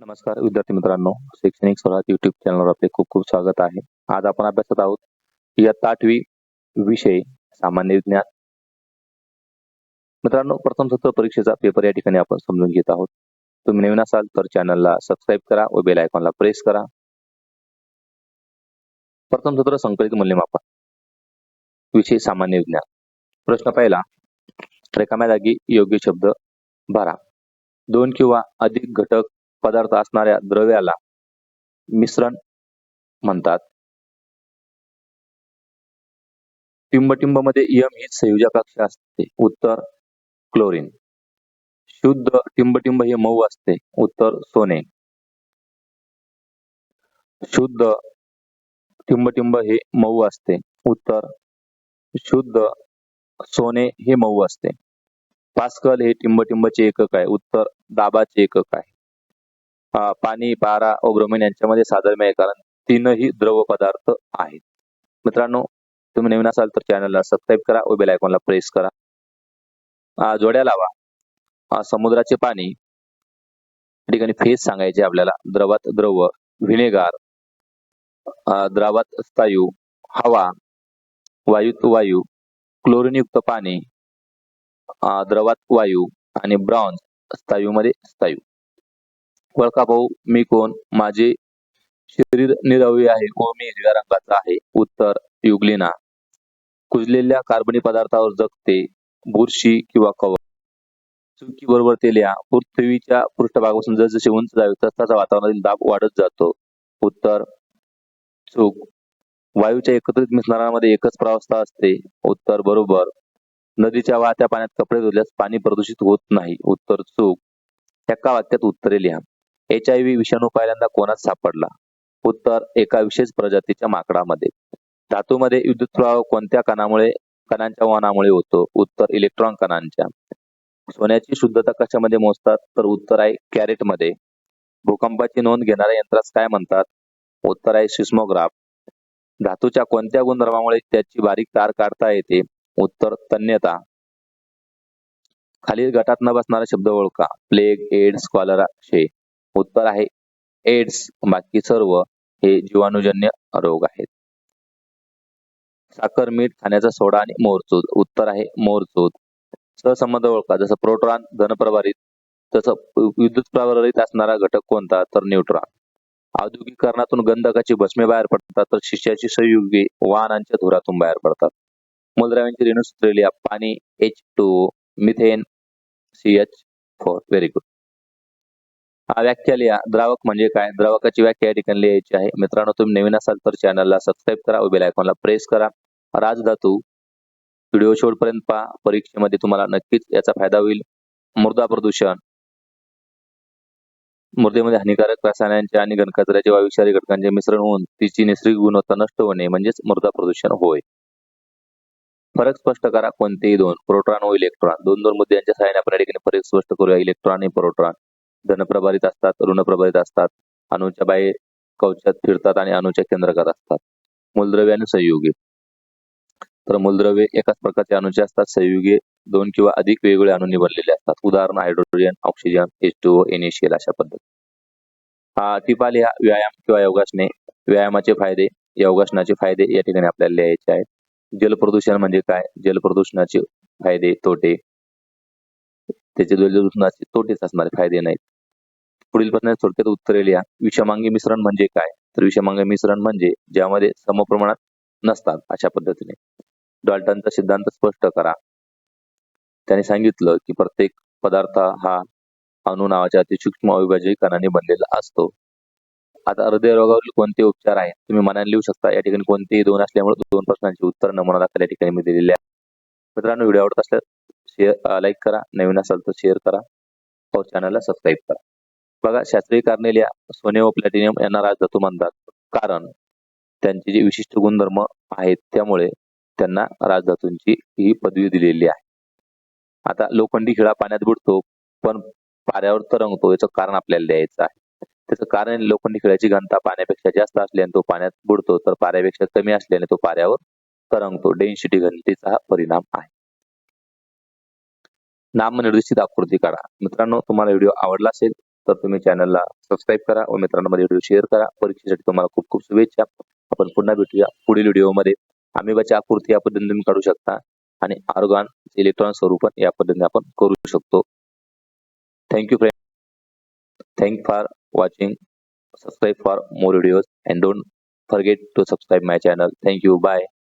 नमस्कार विद्यार्थी मित्रांनो. शैक्षणिक स्वराज युट्यूब चॅनलवर आपले खूप खूप स्वागत आहे. आज आपण अभ्यासत आहोत इयत्ता आठवी विषय सामान्य विज्ञान. मित्रांनो प्रथम सत्र परीक्षेचा पेपर या ठिकाणी आपण समजून घेत आहोत. तुम्ही नवीन असाल तर चॅनलला सबस्क्राईब करा व बेल आयकॉनला प्रेस करा. प्रथम सत्र संकलित मूल्यमापन. विषय सामान्य विज्ञान. प्रश्न पहिला रिकाम्या जागी योग्य शब्द भरा. दोन किंवा अधिक घटक पदार्थ असणाऱ्या द्रव्याला मिश्रण म्हणतात. टिंबटिंबमध्ये यम ही संयुजा कक्षा असते उत्तर क्लोरीन. शुद्ध टिंबटिंब हे मऊ असते उत्तर सोने. शुद्ध टिंबटिंब हे मऊ असते उत्तर शुद्ध सोने हे मऊ असते. पास्कल हे टिंबटिंबचे एकक आहे उत्तर दाबाचे एकक आहे. पाणी पारा व ब्रोमिन यांच्यामध्ये साधर्म्य आहे कारण तीनही द्रव पदार्थ आहेत. मित्रांनो तुम्ही नवीन असाल तर चॅनलला सबस्क्राईब करा व बेल आयकॉनला प्रेस करा. जोड्या लावा. समुद्राचे पाणी. या ठिकाणी फेस सांगायचे आपल्याला. द्रवात द्रव व्हिनेगार द्रावात स्थायू हवा. वायूत वायू. क्लोरीनयुक्त पाणी. द्रवात वायू आणि ब्रॉन्झ स्थायूमध्ये स्थायू ओळखा भाऊ मी कोण? माझे शरीर निरवय आहे व मी हिरव्या रंगाचा आहे. उत्तर युग्लिना. कुजलेल्या कार्बनी पदार्थावर जगते. बुरशी किंवा कवच चुकी बरोबर तेल्या पृथ्वीच्या पृष्ठभागापासून जसजसे उंच जावे तसतसा वातावरणातील दाब वाढत जातो. उत्तर चूक. वायूच्या एकत्रित मिश्रणामध्ये एकच प्रावस्था असते. उत्तर बरोबर. नदीच्या वाहत्या पाण्यात कपडे धुतल्यास पाणी प्रदूषित होत नाही. उत्तर चूक. एका वाक्यात उत्तरे लिहा. एच आय व्ही विषाणू पहिल्यांदा कोणात सापडला? उत्तर एका विशेष प्रजातीच्या माकडामध्ये. धातूमध्ये विद्युत प्रवाह कोणत्या कणामुळे कणांच्या वहनामुळे होतो? उत्तर इलेक्ट्रॉन कणांच्या. सोन्याची शुद्धता कशामध्ये मोजतात? तर उत्तर आहे कॅरेटमध्ये भूकंपाची नोंद घेणाऱ्या यंत्रास काय म्हणतात? उत्तर आहे सिस्मोग्राफ. धातूच्या कोणत्या गुणधर्मामुळे त्याची बारीक तार काढता येते? उत्तर तन्यता. खालील गटात न बसणारा शब्द ओळखा. प्लेग एड्स कॉलरा शे. उत्तर आहे. एड्स बाकी सर्व हे जीवाणूजन्य रोग आहेत. साखर मीठ खाण्याचा सोडा आणि मोरचूद उत्तर आहे मोरचूद सहसंबंध ओळखा. जसं प्रोटॉन धनप्रभारित तसं विद्युत प्रभारित असणारा घटक कोणता? तर न्यूट्रॉन औद्योगिकरणातून गंधकाची भस्मे बाहेर पडतात तर शिष्याची संयुगी वाहनांच्या धुरातून बाहेर पडतात. मूलद्रव्यांची रेणुस्त्रेलिया पाणी H two methane C H four very good व्याख्या लिहा द्रावक म्हणजे काय? द्रावकाची व्याख्या या ठिकाणी लिहायची आहे. मित्रांनो तुम्ही नवीन असाल तर चॅनलला सबस्क्राईब करा उभे बेल आयकॉनला प्रेस करा. राजधातू व्हिडिओ शेवटपर्यंत पहा. परीक्षेमध्ये तुम्हाला नक्कीच याचा फायदा होईल. मृदा प्रदूषण. मृदेमध्ये हानिकारक रसायनांचे आणि घनकचऱ्याचे वा विषारी घटकांचे मिश्रण होऊन तिची नैसर्गिक गुणवत्ता नष्ट होणे म्हणजेच मृदा प्रदूषण होय. फरक स्पष्ट करा. कोणतेही दोन. प्रोटॉन व इलेक्ट्रॉन. दोन दोन मुद्द्यांच्या सहाय्याने आपण या ठिकाणी फरक स्पष्ट करूया. इलेक्ट्रॉन आणि प्रोटॉन. धनप्रभारित असतात ऋणप्रभारित असतात अणूच्या बाहेर कवचात फिरतात आणि अणूच्या केंद्रकात असतात. मूलद्रव्य आणि संयुगे. तर मूलद्रव्ये एकाच प्रकारचे अणूचे असतात संयुगे दोन किंवा अधिक वेगवेगळे अणूंनी बनलेले असतात. उदाहरण hydrogen oxygen H two O अशा पद्धती. हा टिपा ह्या व्यायाम किंवा योगासने व्यायामाचे फायदे योगासनाचे फायदे या ठिकाणी आपल्याला लिहायचे आहेत. जलप्रदूषण म्हणजे काय? जलप्रदूषणाचे फायदे तोटे त्याचे जलप्रदूषणाचे तोटेच असणारे फायदे नाहीत. पुढील प्रश्न थोडक्यात उत्तरे लिहा. विषमांगी मिश्रण म्हणजे काय? तर विषमांगी मिश्रण म्हणजे ज्यामध्ये समप्रमाणात नसतात अशा पद्धतीने. डॉल्टनचा सिद्धांत स्पष्ट करा. त्याने सांगितलं की प्रत्येक पदार्थ हा अणु नावाच्या अतिसूक्ष्म अविभाज्य कणाने बनलेला असतो. आता हृदयरोगावरील कोणते उपचार आहेत? तुम्ही मनाने लिहू शकता. या ठिकाणी कोणतेही दोन असल्यामुळे दोन प्रश्नांची उत्तर नमुना दाखल या ठिकाणी मी दिलेली आहे. मित्रांनो व्हिडिओ आवडत असल्यास शेअर लाईक करा. नवीन असाल तर शेअर करा. और चॅनलला सबस्क्राईब करा. बघा शास्त्रीय कारणे सोने व प्लॅटिनियम यांना राजधातू म्हणतात. कारण त्यांचे जे विशिष्ट गुणधर्म आहेत त्यामुळे त्यांना राजधातूंची ही पदवी दिलेली आहे. आता लोखंडी खिळा पाण्यात बुडतो पण पाऱ्यावर तरंगतो याचं कारण आपल्याला द्यायचं आहे. त्याचं कारण लोखंडी खिळ्याची घनता पाण्यापेक्षा जास्त असल्याने तो पाण्यात बुडतो तर पाऱ्यापेक्षा कमी असल्याने तो पाऱ्यावर तरंगतो. डेन्सिटी घनतेचा हा परिणाम आहे. नामनिर्देशित आकृती काढा. मित्रांनो तुम्हाला व्हिडिओ आवडला असेल तर तुम्ही चॅनलला सबस्क्राईब करा व मित्रांमध्ये व्हिडिओ शेअर करा. परीक्षेसाठी तुम्हाला खूप खूप शुभेच्छा. आपण पुन्हा भेटूया पुढील व्हिडिओमध्ये. अमिबाची आकृती या पद्धतीने तुम्ही काढू शकता आणि आर्गॉन इलेक्ट्रॉन स्वरूपात या पद्धतीने आपण करू शकतो. Thank you friend thank for watching subscribe for more videos. And don't forget to subscribe my channel. Thank you. Bye.